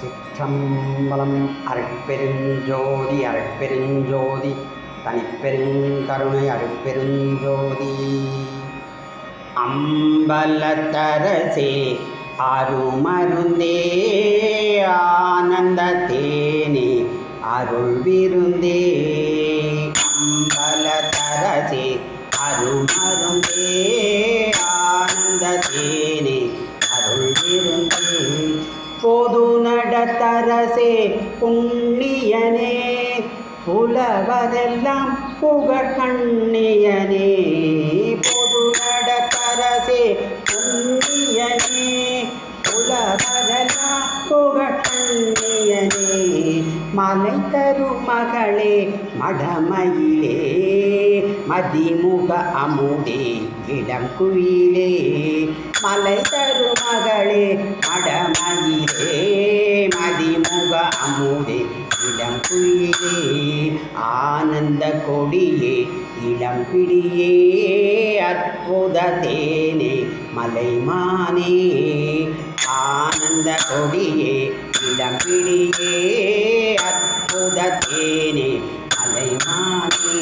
சிற்றம்பலம் அருட்பெருஞ்சோதி அருட்பெருஞ்சோதி தனிப்பெருங்கருணை அருட்பெருஞ்சோதி. அம்பலத்தரசே அருமருந்தே ஆனந்த தேனே அருள் விருந்தே புலவரெல்லாம் புகழ்கண்ணியனே பொது நடக்கரசே புண்ணியனே புலவரெல்லாம் புகழ்கண்ணியனே மலை தரும் மகளே மடமயிலே. மதிமுக அமுதே இளம் குயிலே மலை தரும் மகளே மடமயிலே. மதிமுக அமுதே இளம் குயிலே ஆனந்த கொடியே இளம் பிடியே அற்புத தேனே மலைமானே. ஆனந்த கொடியே இளம் பிடியே அற்புத தேனே மலைமானே.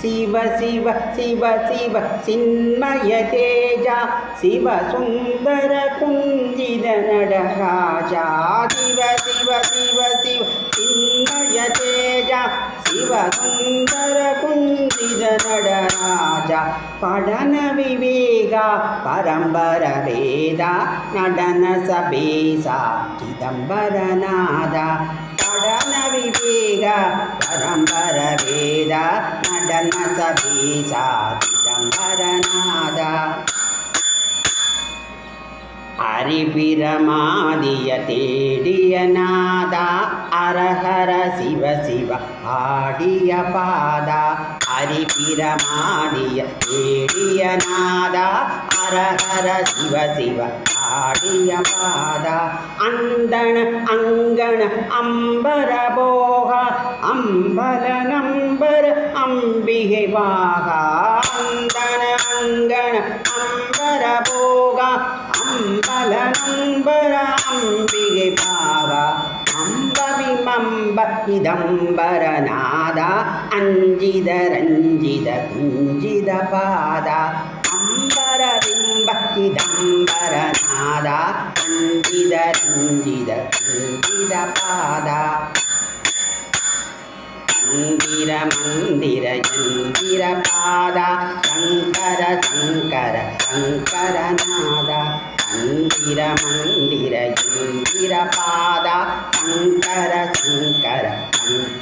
சிவ சிவ சிவ சிவ சின்மய தேஜா சிவ சுந்தர குஞ்சித நடராஜா. சிவ சிவ சிவ சிவ சின்மய தேஜா சிவ சுந்தர குஞ்சித நடராஜா படன விவேகா பரம்பர வேதா அரிபிரமாதிய தேடிய நாதா அரஹர சிவ சிவ ஆடிய பாதா. அரிபிரமாடிய தேடிய நாதா அரஹர சிவ சிவ ஆடிய பாதா. அந்தன அங்கன அம்பர போக அம்பல நம்பர் அம்பிகை வாகா. நம்பர அம்பிகை பாகா அம்பவிமம்ப இதம்பரநாதா அஞ்சித ரஞ்சித குஞ்சித பாதா. அம்பர பிம்ப இதம்பரநாதா அஞ்சித ரஞ்சித குஞ்சித பாதா. மந்திர மந்திர ஜந்திர பாதா. சங்கர சங்கர சங்கரநாதா மந்திர மந்திர இந்திர பாதா சங்கர சங்கர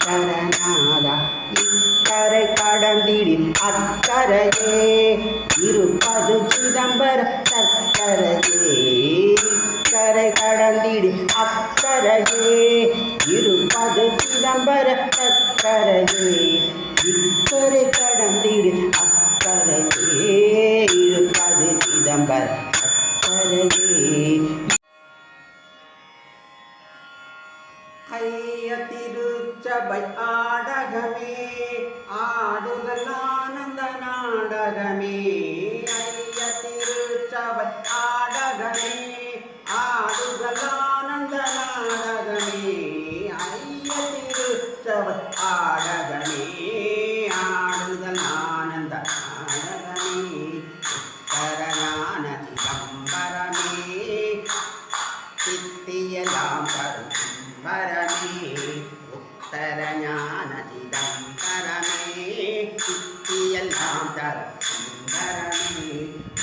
சங்கரநாதா இக்கரை கடந்திடில் அக்கரையே. இருப்பது சிதம்பர சக்கரையே. இக்கரை கடந்திடு அக்கரையே. இருப்பது சிதம்பர சக்கரையே. இக்கரை திருச்சபை ஆடகமே ஆடுதல் ஆனந்த நாடகமே உத்தரஞான சிதம்பரமே சித்தியலாம் தரும் சிதம்பரமே சிதம்பரமே சித்தியெல்லாம் தரும் சிதம்பரமே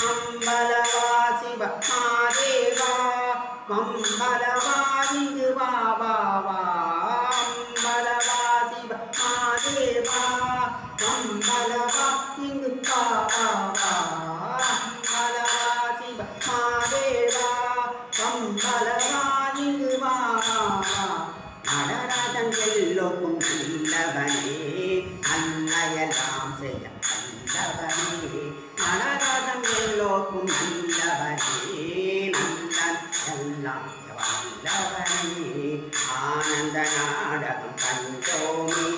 அம்பலவாசி மாதேவா மம்பலவாதிங்கு வா வா வா. அன்னையெல்லாம் செய்ய வல்லவனே நடராஜன் எல்லோருக்கும் நல்லவனே நல்லன் எல்லாம் வல்லவனே ஆனந்த நாடகம் கண்டோமே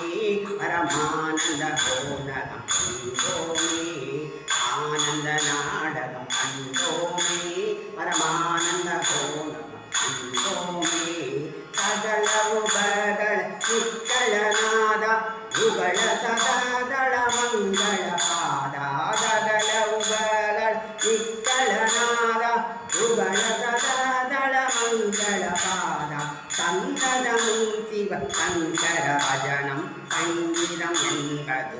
பரமானந்த கோணகம் கண்டோமே ஆனந்த நாடகம் கண்டோமே பரமானந்த கோணகம் கண்டோமே சிவ சங்கீதம் என்பது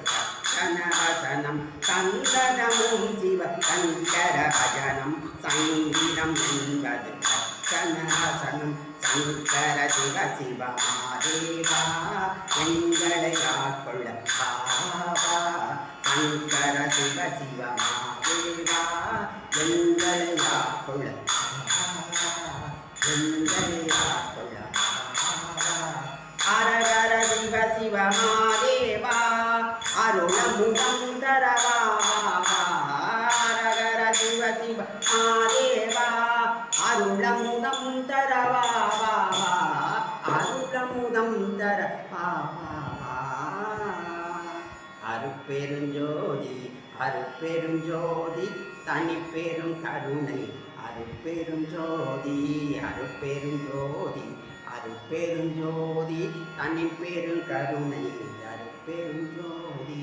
சனவசனம் சந்தனமும் சிவ சங்கரபஜனம் சங்கீதம் என்பது சனவசனம் சங்கர சிவ சிவ மாதேவா எங்களை ஆட்கொள்ள பாவா. சங்கர சிவ சிவ மாதேவா எங்களை ஆட்கொள்ள எங்களை சிவ மாதேவா அருளமுகம் தரவா சிவ சிவ மாதேவா அருளமுகம் தரவா அருளமுகம் தர அருப்பெருஞ்சோதி அருப்பெருஞ்சோதி தனி பெரும் கருணை அருப்பெருஞ்சோதி அருப்பெருஞ்சோதி அருப்பெருஞ்சோதி தன்னின் பெரும் கருணை அருப்பெருஞ்சோதி